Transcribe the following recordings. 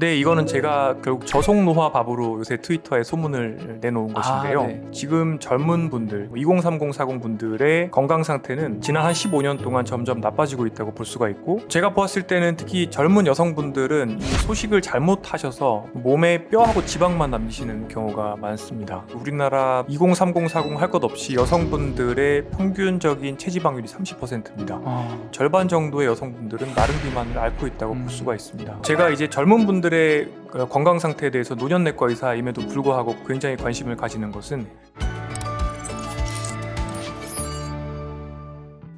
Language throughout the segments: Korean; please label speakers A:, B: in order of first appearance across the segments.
A: 네, 이거는 제가 결국 저속노화 밥으로 요새 트위터에 소문을 내놓은 것인데요.
B: 아, 네.
A: 지금 젊은 분들, 2030, 40 분들의 건강 상태는 지난 한 15년 동안 점점 나빠지고 있다고 볼 수가 있고, 제가 보았을 때는 특히 젊은 여성분들은 이 소식을 잘못하셔서 몸에 뼈하고 지방만 남기시는 경우가 많습니다. 우리나라 2030, 40 할 것 없이 여성분들의 평균적인 체지방률이 30%입니다.
B: 어,
A: 절반 정도의 여성분들은 마른 비만을 앓고 있다고
B: 음.
A: 볼 수가 있습니다. 제가 이제 젊은 분들 의그 건강 상태에 대해서 노년내과 의사임에도 불구하고 굉장히 관심을 가지는 것은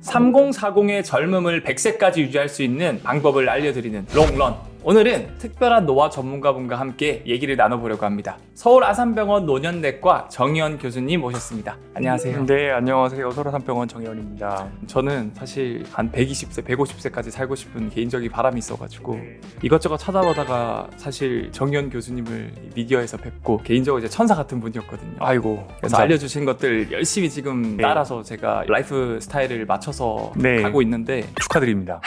B: 3040의 젊음을 100세까지 유지할 수 있는 방법을 알려드리는 롱런. 오늘은 특별한 노화 전문가분과 함께 얘기를 나눠보려고 합니다. 서울 아산병원 노년내과 정의원 교수님 모셨습니다. 안녕하세요.
A: 네 안녕하세요 소라산병원 정혜원입니다.
B: 저는 사실 한 120세, 150세까지 살고 싶은 개인적인 바람이 있어가지고 이것저것 찾아보다가 사실 정의원 교수님을 미디어에서 뵙고 개인적으로 이제 천사 같은 분이었거든요.
A: 아이고
B: 그래서
A: 감사합니다.
B: 알려주신 것들 열심히 지금
A: 네.
B: 따라서 제가 라이프 스타일을 맞춰서
A: 네.
B: 가고 있는데
A: 축하드립니다.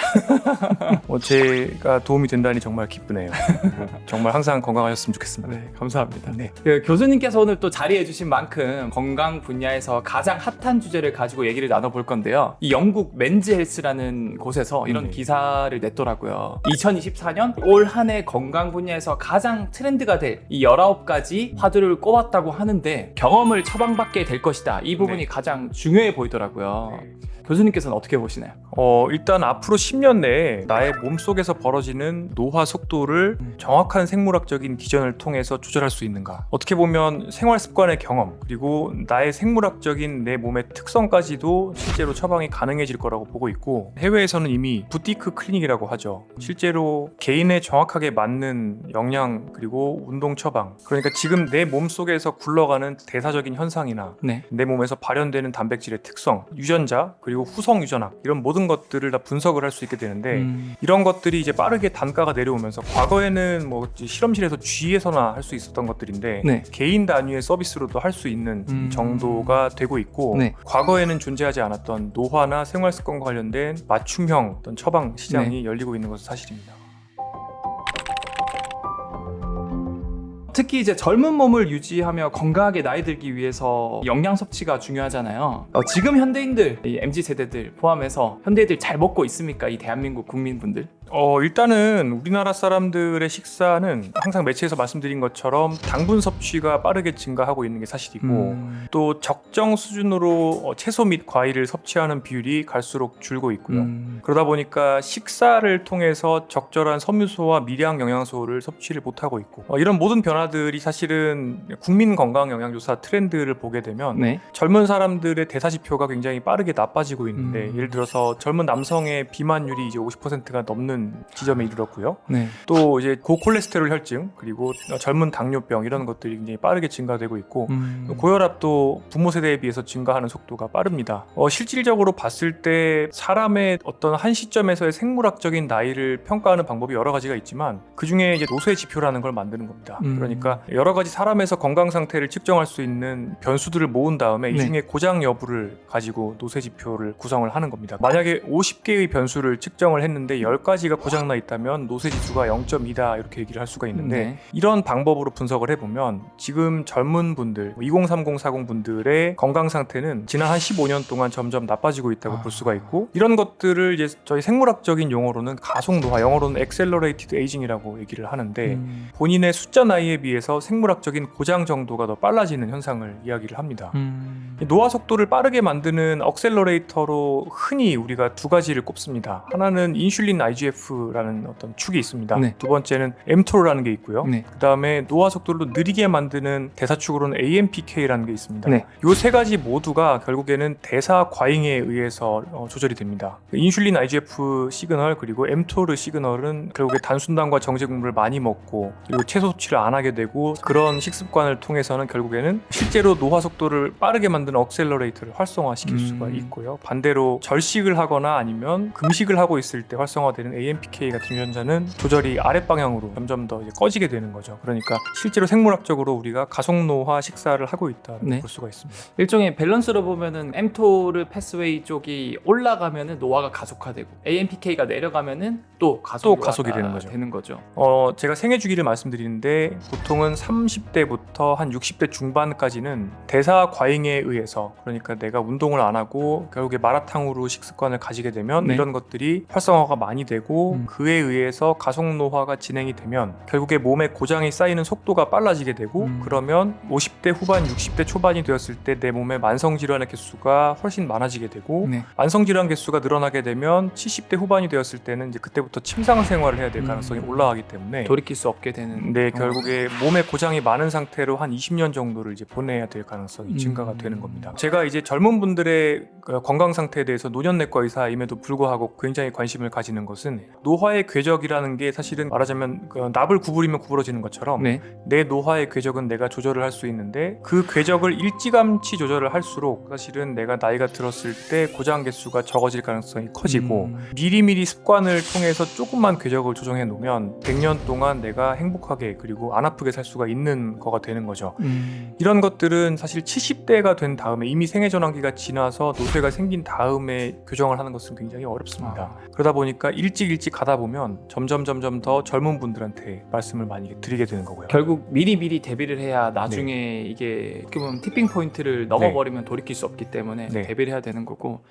A: 뭐 제가 도움이 된다니 정말 기쁘네요. 정말 항상 건강하셨으면 좋겠습니다.
B: 네, 감사합니다.
A: 네.
B: 그 교수님께서 오늘 또 자리해 주신 만큼 건강 분야에서 가장 핫한 주제를 가지고 얘기를 나눠볼 건데요. 이 영국 맨즈 헬스라는 곳에서 이런
A: 네.
B: 기사를 냈더라고요. 2024년 올 한 해 건강 분야에서 가장 트렌드가 될 이 19가지 화두를 꼽았다고 하는데 경험을 처방받게 될 것이다. 이 부분이
A: 네.
B: 가장 중요해 보이더라고요. 교수님께서는 어떻게 보시나요?
A: 어, 일단 앞으로 10년 내에 나의 몸속에서 벌어지는 노화 속도를
B: 음.
A: 정확한 생물학적인 기전을 통해서 조절할 수 있는가? 어떻게 보면 생활 습관의 경험, 그리고 나의 생물학적인 내 몸의 특성까지도 실제로 처방이 가능해질 거라고 보고 있고, 해외에서는 이미 부티크 클리닉이라고 하죠. 실제로 개인에 정확하게 맞는 영양, 그리고 운동 처방. 그러니까 지금 내 몸속에서 굴러가는 대사적인 현상이나
B: 네.
A: 내 몸에서 발현되는 단백질의 특성, 유전자, 그리고 후성 유전학 이런 모든 것들을 다 분석을 할 수 있게 되는데
B: 음,
A: 이런 것들이 이제 빠르게 단가가 내려오면서 과거에는 뭐 실험실에서 쥐에서나 할 수 있었던 것들인데
B: 네.
A: 개인 단위의 서비스로도 할 수 있는
B: 음.
A: 정도가 되고 있고
B: 네.
A: 과거에는 존재하지 않았던 노화나 생활 습관과 관련된 맞춤형 어떤 처방 시장이
B: 네.
A: 열리고 있는 것은 사실입니다.
B: 특히 이제 젊은 몸을 유지하며 건강하게 나이 들기 위해서 영양 섭취가 중요하잖아요. 어, 지금 현대인들, 이 MZ 세대들 포함해서 현대인들 잘 먹고 있습니까? 이 대한민국 국민분들?
A: 어, 일단은 우리나라 사람들의 식사는 항상 매체에서 말씀드린 것처럼 당분 섭취가 빠르게 증가하고 있는 게 사실이고
B: 음,
A: 또 적정 수준으로 어, 채소 및 과일을 섭취하는 비율이 갈수록 줄고 있고요.
B: 음,
A: 그러다 보니까 식사를 통해서 적절한 섬유소와 미량 영양소를 섭취를 못하고 있고 어, 이런 모든 변화들이 사실은 국민 건강 영양조사 트렌드를 보게 되면
B: 네.
A: 젊은 사람들의 대사지표가 굉장히 빠르게 나빠지고 있는데
B: 음.
A: 예를 들어서 젊은 남성의 비만율이 이제 50%가 넘는 지점에 이르렀고요.
B: 네.
A: 또 이제 고콜레스테롤 혈증 그리고 젊은 당뇨병 이런 것들이 굉장히 빠르게 증가되고 있고
B: 음,
A: 고혈압도 부모 세대에 비해서 증가하는 속도가 빠릅니다. 어, 실질적으로 봤을 때 사람의 어떤 한 시점에서의 생물학적인 나이를 평가하는 방법이 여러 가지가 있지만 그 중에 이제 노쇠 지표라는 걸 만드는 겁니다.
B: 음.
A: 그러니까 여러 가지 사람에서 건강 상태를 측정할 수 있는 변수들을 모은 다음에 이
B: 네.
A: 중에 고장 여부를 가지고 노쇠 지표를 구성을 하는 겁니다. 만약에 50개의 변수를 측정을 했는데 10가지 가 고장나 있다면 노쇠 지수가 0.2다 이렇게 얘기를 할 수가 있는데
B: 네.
A: 이런 방법으로 분석을 해보면 지금 젊은 분들, 2030, 40 분들의 건강 상태는 지난 한 15년 동안 점점 나빠지고 있다고
B: 아.
A: 볼 수가 있고 이런 것들을 이제 저희 생물학적인 용어로는 가속 노화, 영어로는 accelerated aging이라고 얘기를 하는데
B: 음,
A: 본인의 숫자 나이에 비해서 생물학적인 고장 정도가 더 빨라지는 현상을 이야기를 합니다.
B: 음,
A: 이 노화 속도를 빠르게 만드는 억셀러레이터로 흔히 우리가 두 가지를 꼽습니다. 하나는 인슐린 IGF 라는 어떤 축이 있습니다.
B: 네.
A: 두 번째는 mTOR라는 게 있고요.
B: 네.
A: 그 다음에 노화 속도를 느리게 만드는 대사축으로는 AMPK라는 게 있습니다.
B: 네.
A: 이 세 가지 모두가 결국에는 대사 과잉에 의해서 어, 조절이 됩니다. 인슐린 IGF 시그널 그리고 mTOR 시그널은 결국에 단순당과 정제 국물을 많이 먹고 그리고 채소 섭취를 안 하게 되고 그런 식습관을 통해서는 결국에는 실제로 노화 속도를 빠르게 만드는 억셀러레이터를 활성화시킬
B: 음.
A: 수가 있고요. 반대로 절식을 하거나 아니면 금식을 하고 있을 때 활성화되는 AMPK 같은 유전자는 조절이 아랫 방향으로 점점 더 이제 꺼지게 되는 거죠. 그러니까 실제로 생물학적으로 우리가 가속노화 식사를 하고 있다
B: 네.
A: 볼 수가 있습니다.
B: 일종의 밸런스로 보면은 mTOR 패스웨이 쪽이 올라가면은 노화가 가속화되고 AMPK가 내려가면은 또 가속
A: 또 가속이 되는 거죠.
B: 되는 거죠.
A: 어, 제가 생애 주기를 말씀드리는데 보통은 30대부터 한 60대 중반까지는 대사 과잉에 의해서 그러니까 내가 운동을 안 하고 결국에 마라탕으로 식습관을 가지게 되면
B: 네.
A: 이런 것들이 활성화가 많이 되고
B: 음.
A: 그에 의해서 가속 노화가 진행이 되면 결국에 몸에 고장이 쌓이는 속도가 빨라지게 되고
B: 음.
A: 그러면 50대 후반, 60대 초반이 되었을 때 내 몸에 만성 질환의 개수가 훨씬 많아지게 되고
B: 네.
A: 만성 질환 개수가 늘어나게 되면 70대 후반이 되었을 때는 이제 그때부터 침상 생활을 해야 될 가능성이
B: 음.
A: 올라가기 때문에
B: 돌이킬 수 없게 되는.
A: 네, 결국에 몸에 고장이 많은 상태로 한 20년 정도를 이제 보내야 될 가능성이
B: 음.
A: 증가가 되는 겁니다. 제가 이제 젊은 분들의 그 건강 상태에 대해서 노년내과 의사임에도 불구하고 굉장히 관심을 가지는 것은 노화의 궤적이라는 게 사실은 말하자면 그 납을 구부리면 구부러지는 것처럼
B: 네.
A: 내 노화의 궤적은 내가 조절을 할 수 있는데 그 궤적을 일찌감치 조절을 할수록 사실은 내가 나이가 들었을 때 고장 개수가 적어질 가능성이 커지고
B: 음.
A: 미리미리 습관을 통해서 조금만 궤적을 조정해 놓으면 100년 동안 내가 행복하게 그리고 안 아프게 살 수가 있는 거가 되는 거죠.
B: 음.
A: 이런 것들은 사실 70대가 된 다음에 이미 생애 전환기가 지나서 노쇠가 생긴 다음에 교정을 하는 것은 굉장히 어렵습니다. 그러다 보니까 일찍 일찍 가다 보면 점점 점점 더 젊은 분들한테 말씀을 많이 드리게 되는 거고요.
B: 결국 미리 미리 대비를 해야 나중에
A: 네.
B: 이게 어떻게 보면 티핑 포인트를 넘어버리면 돌이킬 수 없기 때문에
A: 네.
B: 대비를 해야 되는 거고.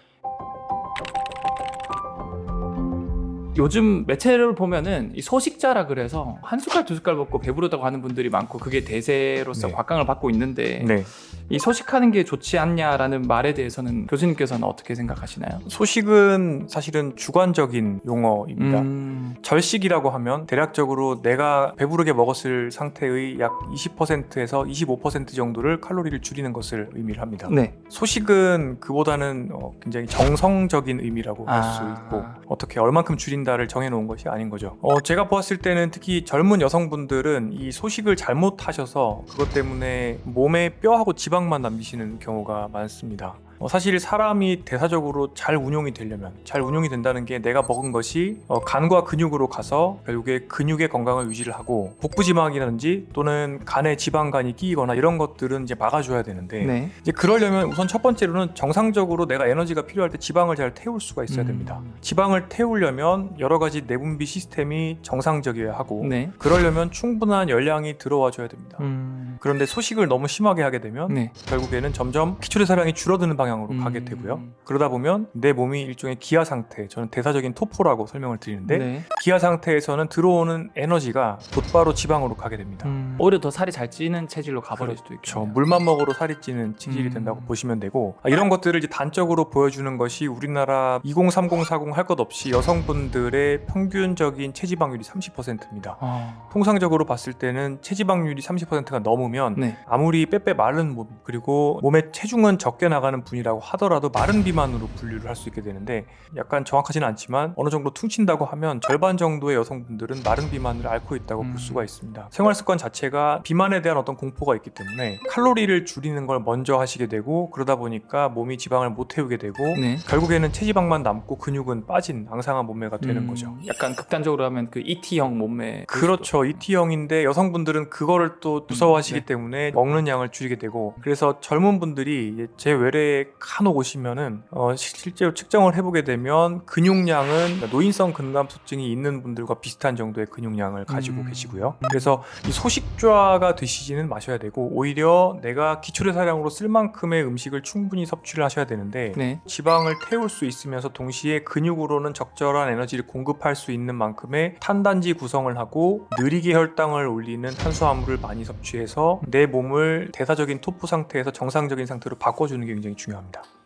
B: 요즘 매체를 보면은 이 소식자라 그래서 한 숟갈 두 숟갈 먹고 배부르다고 하는 분들이 많고 그게 대세로서
A: 네.
B: 곽강을 받고 있는데
A: 네.
B: 이 소식하는 게 좋지 않냐라는 말에 대해서는 교수님께서는 어떻게 생각하시나요?
A: 소식은 사실은 주관적인 용어입니다.
B: 음,
A: 절식이라고 하면 대략적으로 내가 배부르게 먹었을 상태의 약 20%에서 25% 정도를 칼로리를 줄이는 것을 의미를 합니다.
B: 네.
A: 소식은 그보다는 어, 굉장히 정성적인 의미라고 할수
B: 아.
A: 있고 어떻게 얼만큼 줄인 다를 정해놓은 것이 아닌 거죠. 어, 제가 보았을 때는 특히 젊은 여성분들은 이 소식을 잘못하셔서 그것 때문에 몸에 뼈하고 지방만 남기시는 경우가 많습니다. 어, 사실 사람이 대사적으로 잘 운용이 되려면 잘 운용이 된다는 게 내가 먹은 것이 어, 간과 근육으로 가서 결국에 근육의 건강을 유지를 하고 복부 지방이라든지 또는 간에 지방간이 끼이거나 이런 것들은 이제 막아줘야 되는데
B: 네.
A: 이제 그러려면 우선 첫 번째로는 정상적으로 내가 에너지가 필요할 때 지방을 잘 태울 수가 있어야
B: 음.
A: 됩니다. 지방을 태우려면 여러 가지 내분비 시스템이 정상적이어야 하고
B: 네.
A: 그러려면 충분한 열량이 들어와 줘야 됩니다.
B: 음,
A: 그런데 소식을 너무 심하게 하게 되면
B: 네.
A: 결국에는 점점 기초대사량이 줄어드는 방향 으로
B: 음.
A: 가게 되고요. 그러다 보면 내 몸이 일종의 기아 상태, 저는 대사적인 토포라고 설명을 드리는데
B: 네.
A: 기아 상태에서는 들어오는 에너지가 곧바로 지방으로 가게 됩니다.
B: 음, 오히려 더 살이 잘 찌는 체질로 가버릴 수도
A: 그렇죠.
B: 있겠네요.
A: 물만 먹어도 살이 찌는 체질이
B: 음.
A: 된다고 보시면 되고 아, 이런 것들을 이제 단적으로 보여주는 것이 우리나라 2030, 40 할 것 없이 여성분들의 평균적인 체지방률이 30%입니다.
B: 어,
A: 통상적으로 봤을 때는 체지방률이 30%가 넘으면
B: 네.
A: 아무리 빼빼 마른 몸 그리고 몸의 체중은 적게 나가는 분이 라고 하더라도 마른 비만으로 분류를 할 수 있게 되는데 약간 정확하지는 않지만 어느 정도 퉁친다고 하면 절반 정도의 여성분들은 마른 비만을 앓고 있다고
B: 음.
A: 볼 수가 있습니다. 생활 습관 자체가 비만에 대한 어떤 공포가 있기 때문에 칼로리를 줄이는 걸 먼저 하시게 되고 그러다 보니까 몸이 지방을 못 태우게 되고
B: 네.
A: 결국에는 체지방만 남고 근육은 빠진 앙상한 몸매가 되는
B: 음,
A: 거죠.
B: 약간 극단적으로 하면 그 ET형 몸매.
A: 그렇죠. ET형인데 여성분들은 그거를 또 무서워하시기
B: 네.
A: 때문에 먹는 양을 줄이게 되고 그래서 젊은 분들이 제 외래에 간혹 오시면은 어, 시- 실제로 측정을 해보게 되면 근육량은 노인성 근감소증이 있는 분들과 비슷한 정도의 근육량을 가지고
B: 음.
A: 계시고요. 그래서 이 소식좌가 되시지는 마셔야 되고 오히려 내가 기초대사량으로 쓸 만큼의 음식을 충분히 섭취를 하셔야 되는데
B: 네.
A: 지방을 태울 수 있으면서 동시에 근육으로는 적절한 에너지를 공급할 수 있는 만큼의 탄단지 구성을 하고 느리게 혈당을 올리는 탄수화물을 많이 섭취해서 내 몸을 대사적인 토프 상태에서 정상적인 상태로 바꿔주는 게 굉장히 중요합니다. 중요합니다.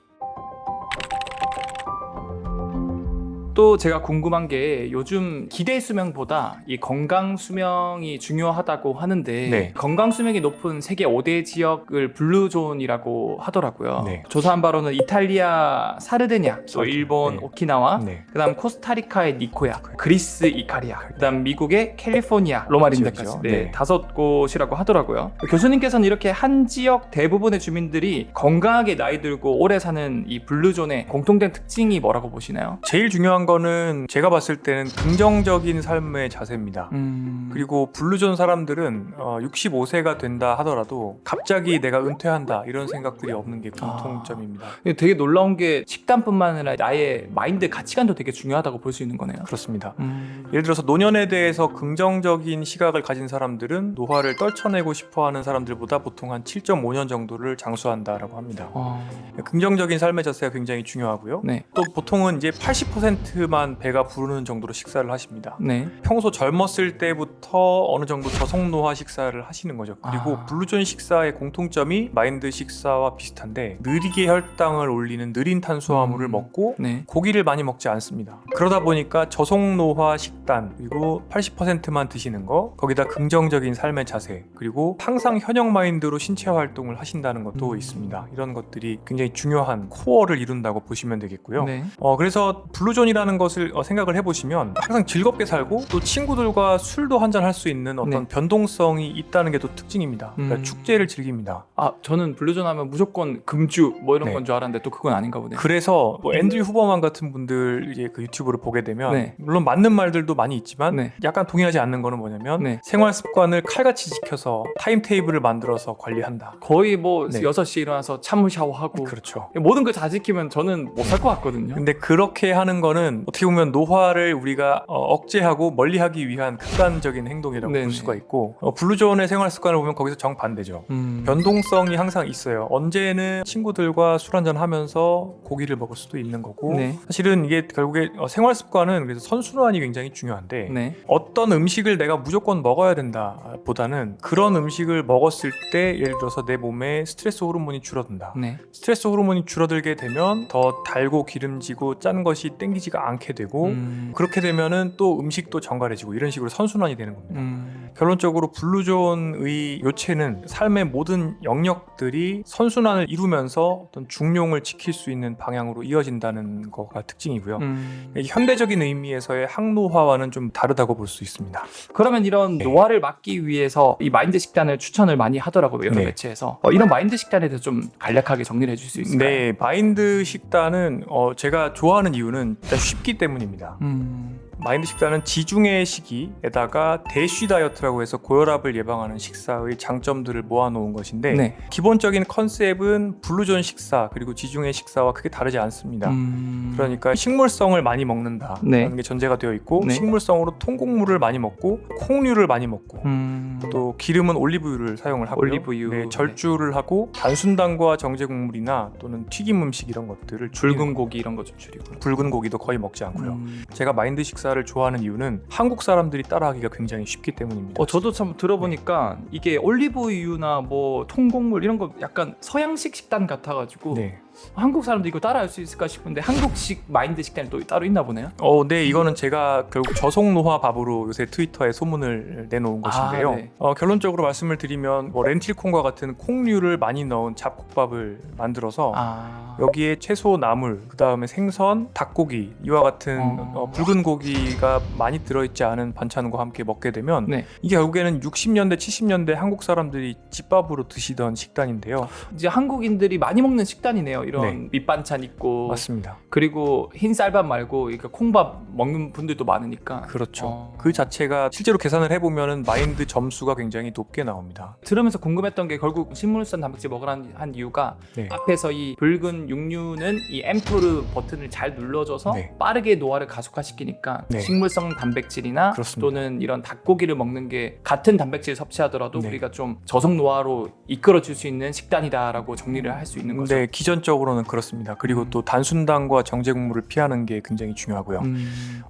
B: 또 제가 궁금한 게 요즘 기대 수명보다 이 건강 수명이 중요하다고 하는데
A: 네.
B: 건강 수명이 높은 세계 5대 지역을 블루존이라고 하더라고요.
A: 네.
B: 조사한 바로는 이탈리아 사르데냐, 또. 일본
A: 네.
B: 오키나와,
A: 네.
B: 그다음 코스타리카의 니코야, 그리스 이카리아, 그다음 미국의 캘리포니아, 로마린다까지
A: 지역이죠.
B: 네,
A: 네.
B: 다섯 곳이라고 하더라고요. 교수님께서는 이렇게 한 지역 대부분의 주민들이 건강하게 나이 들고 오래 사는 이 블루존의 공통된 특징이 뭐라고 보시나요?
A: 제일 중요한 거는 제가 봤을 때는 긍정적인 삶의 자세입니다.
B: 음.
A: 그리고 블루존 사람들은 어, 65세가 된다 하더라도 갑자기 내가 은퇴한다 이런 생각들이 없는 게 공통점입니다.
B: 되게 놀라운 게 식단뿐만 아니라 나의 마인드 가치관도 되게 중요하다고 볼 수 있는 거네요.
A: 그렇습니다.
B: 음.
A: 예를 들어서 노년에 대해서 긍정적인 시각을 가진 사람들은 노화를 떨쳐내고 싶어하는 사람들보다 보통 한 7.5년 정도를 장수한다라고 합니다.
B: 어.
A: 긍정적인 삶의 자세가 굉장히 중요하고요.
B: 네.
A: 또 보통은 이제 80%만 배가 부르는 정도로 식사를 하십니다.
B: 네.
A: 평소 젊었을 때부터 어느 정도 저속노화 식사를 하시는 거죠. 그리고
B: 아.
A: 블루존 식사의 공통점이 마인드 식사와 비슷한데 느리게 혈당을 올리는 느린 탄수화물을
B: 음.
A: 먹고
B: 네.
A: 고기를 많이 먹지 않습니다. 그러다 보니까 저속노화 식단 그리고 80%만 드시는 거 거기다 긍정적인 삶의 자세 그리고 항상 현역 마인드로 신체 활동을 하신다는 것도
B: 음.
A: 있습니다. 이런 것들이 굉장히 중요한 코어를 이룬다고 보시면 되겠고요.
B: 네.
A: 어 그래서 블루존이라는 것을 어, 생각을 해보시면 항상 즐겁게 살고 또 친구들과 술도 한잔 할 수 있는 어떤
B: 네.
A: 변동성이 있다는 게 또 특징입니다. 그러니까
B: 음.
A: 축제를 즐깁니다.
B: 아 저는 블루존 하면 무조건 금주 뭐 이런
A: 네.
B: 건 줄 알았는데 또 그건 아닌가 보네요.
A: 그래서 뭐 앤드류 후버만 같은 분들 이제 그 유튜브를 보게 되면
B: 네.
A: 물론 맞는 말들도 많이 있지만
B: 네.
A: 약간 동의하지 않는 거는 뭐냐면
B: 네.
A: 생활 습관을 칼같이 지켜서 타임 테이블을 만들어서 관리한다.
B: 거의 뭐
A: 네.
B: 6시에 일어나서 찬물 샤워하고
A: 그렇죠.
B: 모든 걸 다 지키면 저는 못 살 것 같거든요.
A: 근데 그렇게 하는 거는 어떻게 보면 노화를 우리가 어, 억제하고 멀리하기 위한 극단적인 행동이라고
B: 네네.
A: 볼 수가 있고 어, 블루존의 생활 습관을 보면 거기서 정반대죠.
B: 음.
A: 변동성이 항상 있어요. 언제는 친구들과 술 한잔 하면서 고기를 먹을 수도 있는 거고
B: 네.
A: 사실은 이게 결국에 어, 생활 습관은 그래서 선순환이 굉장히 중요한데
B: 네.
A: 어떤 음식을 내가 무조건 먹어야 된다 보다는 그런 음식을 먹었을 때 예를 들어서 내 몸에 스트레스 호르몬이 줄어든다.
B: 네.
A: 스트레스 호르몬이 줄어들게 되면 더 달고 기름지고 짠 것이 땡기지가 않게 되고
B: 음.
A: 그렇게 되면은 또 음식도 정갈해지고 이런 식으로 선순환이 되는 겁니다.
B: 음.
A: 결론적으로 블루존의 요체는 삶의 모든 영역들이 선순환을 이루면서 어떤 중용을 지킬 수 있는 방향으로 이어진다는 거가 특징이고요.
B: 음.
A: 현대적인 의미에서의 항노화와는 좀 다르다고 볼 수 있습니다.
B: 그러면 이런
A: 네.
B: 노화를 막기 위해서 이 마인드 식단을 추천을 많이 하더라고요 여러
A: 네.
B: 매체에서 어, 이런 마인드 식단에 대해서 좀 간략하게 정리를 해줄 수 있을까요?
A: 네, 마인드 식단은 어, 제가 좋아하는 이유는 쉽기 때문입니다.
B: 음.
A: 마인드 식단은 지중해 시기에다가 대쉬 다이어트라고 해서 고혈압을 예방하는 식사의 장점들을 모아놓은 것인데
B: 네.
A: 기본적인 컨셉은 블루존 식사 그리고 지중해 식사와 크게 다르지 않습니다.
B: 음.
A: 그러니까 식물성을 많이 먹는다라는
B: 네.
A: 게 전제가 되어 있고
B: 네.
A: 식물성으로 통곡물을 많이 먹고 콩류를 많이 먹고
B: 음.
A: 또 기름은 올리브유를 사용을 하고요.
B: 올리브유.
A: 네, 절주를 하고 단순당과 정제 국물이나 또는 튀김 음식 이런 것들을 줄이는
B: 붉은 고기 이런 거 좀 줄이고.
A: 붉은 고기도 거의 먹지 않고요.
B: 음.
A: 제가 마인드 식사 를 좋아하는 이유는 한국 사람들이 따라하기가 굉장히 쉽기 때문입니다.
B: 어 저도 참 들어보니까 이게 올리브유나 뭐 통곡물 이런 거 약간 서양식 식단 같아가지고
A: 네.
B: 한국 사람도 이거 따라할 수 있을까 싶은데 한국식 마인드 식단이 또 따로 있나 보네요.
A: 어, 네, 이거는 제가 결국 저속노화 밥으로 요새 트위터에 소문을 내놓은 것인데요.
B: 네.
A: 어, 결론적으로 말씀을 드리면 뭐 렌틸콩과 같은 콩류를 많이 넣은 잡곡밥을 만들어서
B: 아.
A: 여기에 채소, 나물, 그 다음에 생선, 닭고기 이와 같은
B: 어.
A: 어, 붉은 고기가 많이 들어있지 않은 반찬과 함께 먹게 되면
B: 네.
A: 이게 결국에는 60년대, 70년대 한국 사람들이 집밥으로 드시던 식단인데요.
B: 이제 한국인들이 많이 먹는 식단이네요. 이런
A: 네.
B: 밑반찬 있고
A: 맞습니다.
B: 그리고 흰 쌀밥 말고 그러니까 콩밥 먹는 분들도 많으니까
A: 그렇죠.
B: 어.
A: 그 자체가 실제로 계산을 해보면 마인드 점수가 굉장히 높게 나옵니다.
B: 들으면서 궁금했던 게 결국 식물성 단백질 먹으라는 한 이유가
A: 네.
B: 앞에서 이 붉은 육류는 이 엠토르 버튼을 잘 눌러줘서
A: 네.
B: 빠르게 노화를 가속화시키니까
A: 네.
B: 식물성 단백질이나
A: 그렇습니다.
B: 또는 이런 닭고기를 먹는 게 같은 단백질 섭취하더라도
A: 네.
B: 우리가 좀 저속 노화로 이끌어 줄 수 있는 식단이다라고 정리를 할 수 있는 거죠.
A: 네, 기전적 으로는 그렇습니다. 그리고
B: 음.
A: 또 단순당과 정제 국물을 피하는 게 굉장히 중요하고요.
B: 음.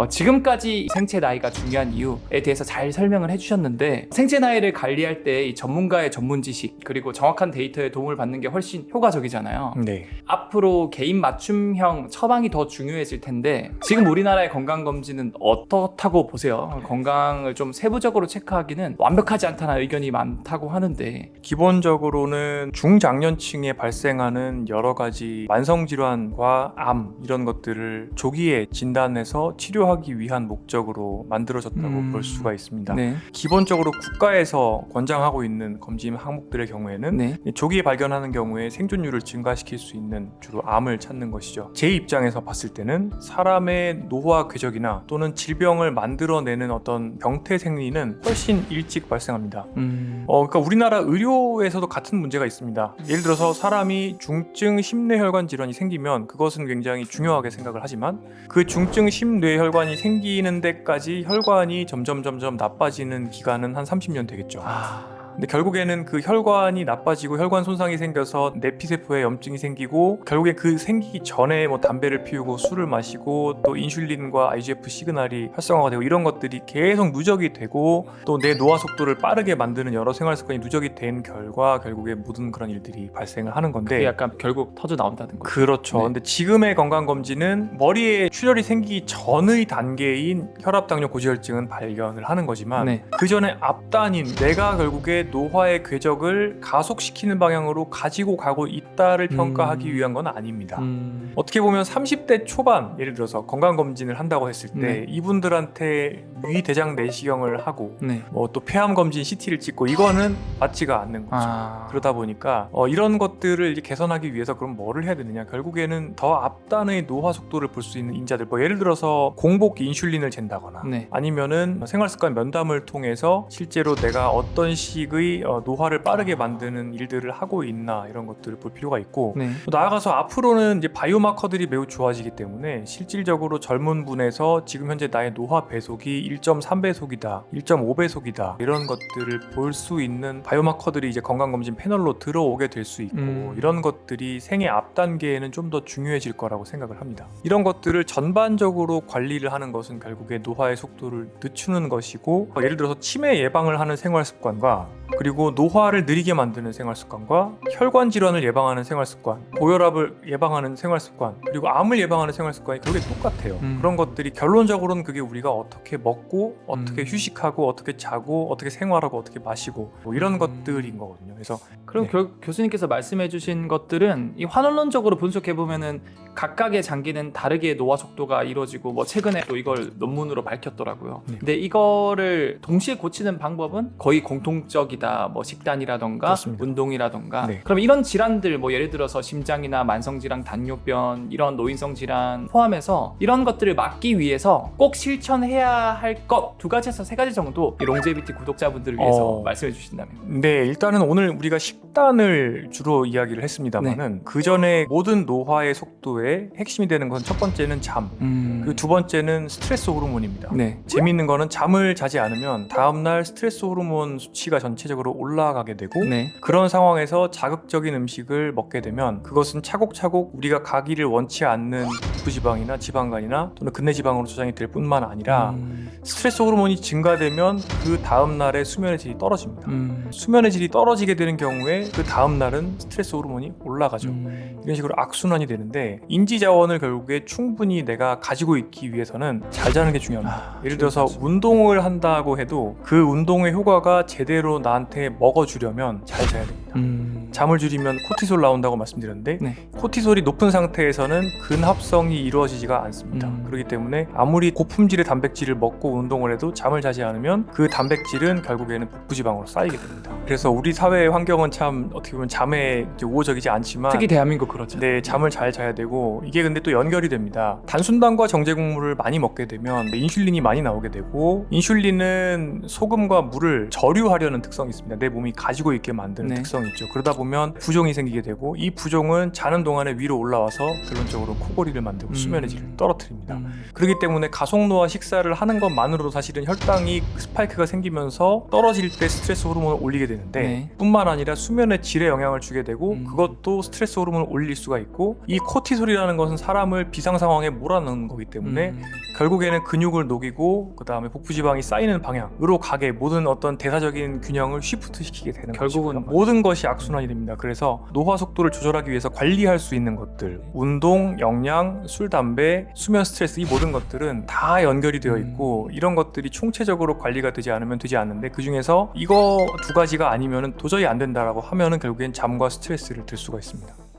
B: 어, 지금까지 생체 나이가 중요한 이유에 대해서 잘 설명을 해주셨는데 생체 나이를 관리할 때 이 전문가의 전문 지식 그리고 정확한 데이터의 도움을 받는 게 훨씬 효과적이잖아요.
A: 네.
B: 앞으로 개인 맞춤형 처방이 더 중요해질 텐데 지금 우리나라의 건강 검진은 어떻다고 보세요? 건강을 좀 세부적으로 체크하기는 완벽하지 않다는 의견이 많다고 하는데
A: 기본적으로는 중장년층에 발생하는 여러 가지 만성 질환과 암 이런 것들을 조기에 진단해서 치료하 기 최소화하기 위한 목적으로 만들어졌다고
B: 음.
A: 볼 수가 있습니다.
B: 네.
A: 기본적으로 국가에서 권장하고 있는 검진 항목들의 경우에는
B: 네.
A: 조기에 발견하는 경우에 생존율을 증가시킬 수 있는 주로 암을 찾는 것이죠. 제 입장에서 봤을 때는 사람의 노화 궤적이나 또는 질병을 만들어내는 어떤 병태 생리는 훨씬 일찍 발생합니다.
B: 음.
A: 어, 그러니까 우리나라 의료에서도 같은 문제가 있습니다. 예를 들어서 사람이 중증 심뇌혈관 질환이 생기면 그것은 굉장히 중요하게 생각을 하지만 그 중증 심뇌혈관 이 생기는 데까지 혈관이 점점 점점 나빠지는 기간은 한 30년 되겠죠.
B: 아.
A: 근데 결국에는 그 혈관이 나빠지고 혈관 손상이 생겨서 내피세포에 염증이 생기고 결국에 그 생기기 전에 뭐 담배를 피우고 술을 마시고 또 인슐린과 IGF 시그널이 활성화가 되고 이런 것들이 계속 누적이 되고 또 내 노화 속도를 빠르게 만드는 여러 생활 습관이 누적이 된 결과 결국에 모든 그런 일들이 발생을 하는 건데
B: 약간 결국 터져 나온다는 거죠.
A: 그렇죠.
B: 네.
A: 근데 지금의 건강 검진은 머리에 출혈이 생기기 전의 단계인 혈압, 당뇨, 고지혈증은 발견을 하는 거지만
B: 네.
A: 그 전에 앞단인 내가 결국에 노화의 궤적을 가속시키는 방향으로 가지고 가고 있다를
B: 음.
A: 평가하기 위한 건 아닙니다.
B: 음.
A: 어떻게 보면 30대 초반 예를 들어서 건강 검진을 한다고 했을 때
B: 네.
A: 이분들한테 위 대장 내시경을 하고
B: 네.
A: 뭐또 폐암 검진 CT를 찍고 이거는 맞지가 않는 거죠.
B: 아.
A: 그러다 보니까 어, 이런 것들을 이제 개선하기 위해서 그럼 뭐를 해야 되느냐 결국에는 더 앞단의 노화 속도를 볼 수 있는 인자들 뭐 예를 들어서 공복 인슐린을 잰다거나
B: 네.
A: 아니면은 생활습관 면담을 통해서 실제로 내가 어떤 식의 어, 노화를 빠르게 만드는 일들을 하고 있나 이런 것들을 볼 필요가 있고
B: 네.
A: 또 나아가서 앞으로는 이제 바이오마커들이 매우 좋아지기 때문에 실질적으로 젊은 분에서 지금 현재 나의 노화 배속이 1.3배속이다, 1.5배속이다 이런 것들을 볼 수 있는 바이오마커들이 이제 건강검진 패널로 들어오게 될 수 있고
B: 음.
A: 이런 것들이 생애 앞 단계에는 좀 더 중요해질 거라고 생각을 합니다. 이런 것들을 전반적으로 관리를 하는 것은 결국에 노화의 속도를 늦추는 것이고 예를 들어서 치매 예방을 하는 생활 습관과 그리고 노화를 느리게 만드는 생활 습관과 혈관 질환을 예방하는 생활 습관, 고혈압을 예방하는 생활 습관, 그리고 암을 예방하는 생활 습관이 결국에 똑같아요.
B: 음.
A: 그런 것들이 결론적으로는 그게 우리가 어떻게 먹고 어떻게
B: 음.
A: 휴식하고 어떻게 자고 어떻게 생활하고 어떻게 마시고 뭐 이런
B: 음.
A: 것들인 거거든요. 그래서
B: 그럼
A: 네.
B: 교, 교수님께서 말씀해주신 것들은 이 환원론적으로 분석해 보면은 각각의 장기는 다르게 노화 속도가 이루어지고 뭐 최근에 또 이걸 논문으로 밝혔더라고요.
A: 네.
B: 근데 이거를 동시에 고치는 방법은 거의 공통적이다. 뭐 식단이라던가
A: 그렇습니다.
B: 운동이라던가.
A: 네.
B: 그럼 이런 질환들 뭐 예를 들어서 심장이나 만성 질환, 당뇨병 이런 노인성 질환 포함해서 이런 것들을 막기 위해서 꼭 실천해야 할 것 두 가지에서 세 가지 정도 이 롱제비티 구독자분들을 위해서
A: 어.
B: 말씀해 주신다면.
A: 네, 일단은 오늘 우리가 식단을 주로 이야기를 했습니다만은
B: 네.
A: 그 전에 모든 노화의 속도 의 핵심이 되는 건 첫 번째는 잠,
B: 음.
A: 그리고 두 번째는 스트레스 호르몬입니다.
B: 네.
A: 재미있는 거는 잠을 자지 않으면 다음날 스트레스 호르몬 수치가 전체적으로 올라가게 되고
B: 네.
A: 그런 상황에서 자극적인 음식을 먹게 되면 그것은 차곡차곡 우리가 가기를 원치 않는 부지방이나 지방간이나 또는 근내 지방으로 저장이 될 뿐만 아니라
B: 음.
A: 스트레스 호르몬이 증가되면 그 다음 날에 수면의 질이 떨어집니다.
B: 음.
A: 수면의 질이 떨어지게 되는 경우에 그 다음 날은 스트레스 호르몬이 올라가죠.
B: 음.
A: 이런 식으로 악순환이 되는데 인지 자원을 결국에 충분히 내가 가지고 있기 위해서는 잘 자는 게 중요합니다.
B: 아,
A: 예를 들어서
B: 중요하죠.
A: 운동을 한다고 해도 그 운동의 효과가 제대로 나한테 먹어주려면 잘 자야 됩니다.
B: 음.
A: 잠을 줄이면 코티솔 나온다고 말씀드렸는데
B: 네.
A: 코티솔이 높은 상태에서는 근합성 이 이루어지지가 않습니다.
B: 음.
A: 그렇기 때문에 아무리 고품질의 단백질을 먹고 운동을 해도 잠을 자지 않으면 그 단백질은 결국에는 복부지방으로 쌓이게 됩니다. 그래서 우리 사회의 환경은 참 어떻게 보면 잠에 이제 우호적이지 않지만
B: 특히 대한민국 그렇죠.
A: 네, 잠을 잘 자야 되고 이게 근데 또 연결이 됩니다. 단순당과 정제국물을 많이 먹게 되면 인슐린이 많이 나오게 되고 인슐린은 소금과 물을 저류하려는 특성이 있습니다. 내 몸이 가지고 있게 만드는
B: 네.
A: 특성이 있죠. 그러다 보면 부종이 생기게 되고 이 부종은 자는 동안에 위로 올라와서 결론적으로 코골이를 만 들고
B: 음.
A: 수면의 질을 떨어뜨립니다.
B: 음.
A: 그렇기 때문에 가속노화 식사를 하는 것만으로도 사실은 혈당이 스파이크가 생기면서 떨어질 때 스트레스 호르몬을 올리게 되는데
B: 네.
A: 뿐만 아니라 수면의 질에 영향을 주게 되고
B: 음.
A: 그것도 스트레스 호르몬을 올릴 수가 있고 이 코티솔이라는 것은 사람을 비상 상황에 몰아넣는 거기 때문에
B: 음.
A: 결국에는 근육을 녹이고 그 다음에 복부 지방이 쌓이는 방향으로 가게 모든 어떤 대사적인 균형을 쉬프트 시키게 되는
B: 결국은
A: 것이고요. 모든 것이 악순환이 됩니다. 그래서 노화 속도를 조절하기 위해서 관리할 수 있는 것들 운동, 영양, 술, 담배, 수면 스트레스 이 모든 것들은 다 연결이 되어 있고
B: 음.
A: 이런 것들이 총체적으로 관리가 되지 않으면 되지 않는데 그 중에서 이거 두 가지가 아니면 도저히 안 된다라고 하면은 결국엔 잠과 스트레스를 들 수가 있습니다.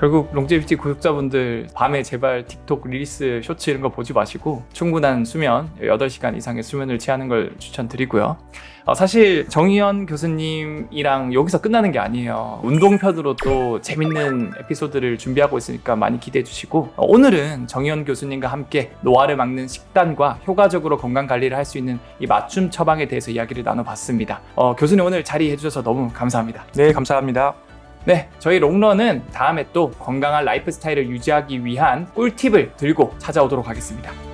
B: 결국 롱제비티 구독자분들 밤에 제발 틱톡 릴리스 쇼츠 이런 거 보지 마시고 충분한 수면 8시간 이상의 수면을 취하는 걸 추천드리고요. 어, 사실 정희연 교수님이랑 여기서 끝나는 게 아니에요. 운동편으로 또 재밌는 에피소드를 준비하고 있으니까 많이 기대해 주시고 어, 오늘은 정희연 교수님과 함께 노화를 막는 식단과 효과적으로 건강 관리를 할 수 있는 이 맞춤 처방에 대해서 이야기를 나눠봤습니다. 어, 교수님 오늘 자리해 주셔서 너무 감사합니다.
A: 네, 감사합니다.
B: 네, 저희 롱런은 다음에 또 건강한 라이프 스타일을 유지하기 위한 꿀팁을 들고 찾아오도록 하겠습니다.